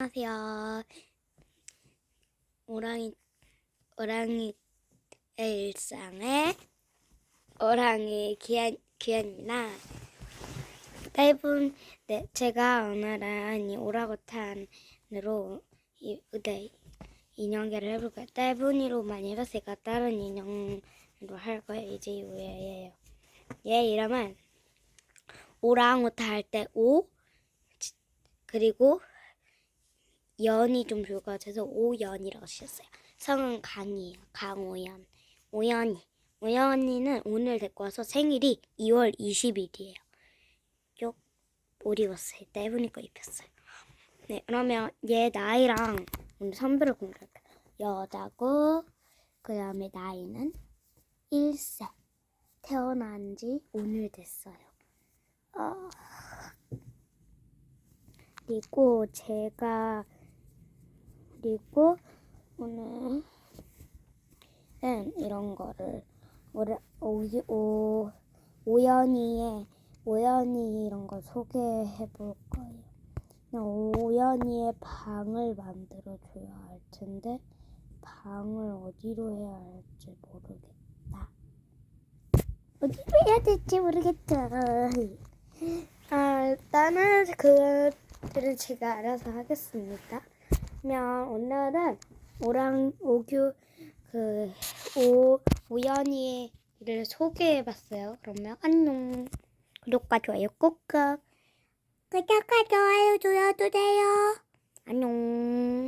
안녕하세요. 오랑이 오랑이 일상의 오랑이 기한 기한입니다. 짧은 네 제가 오늘은 이 오라고탄으로 이 의대 인형계를 해볼 거예요. 짧은이로 많이 해봤으니까 다른 인형으로 할 거예요. 이제 이후에예요. 얘 이름은 오랑우탄 할때 오 그리고 연이 좀 좋을 것 같아서 오연이라고 쓰셨어요. 성은 강이에요. 강오연. 오연이. 오연이는 오늘 데리고 와서 생일이 2월 20일이에요. 쪽못 입었어요. 짧으니 거 입혔어요. 네, 그러면 얘 나이랑 오늘 선배를 공개할게요. 여자고, 그 다음에 나이는 1세. 태어난 지 오늘 됐어요. 어... 그리고 제가 그리고 오늘은 이런 거를 오, 오 오연이의 오연이 이런 거 소개해 볼 거예요. 오연이의 방을 만들어 줘야 할 텐데 방을 어디로 해야 할지 모르겠다. 어디로 해야 될지 모르겠다. 아, 일단은 그들을 제가 알아서 하겠습니다. 그러면 오늘은 오랑 오규 그오 우연히를 소개해봤어요. 그러면 안녕. 구독과 좋아요 꾹꾹. 구독과 좋아요 눌러주세요. 안녕.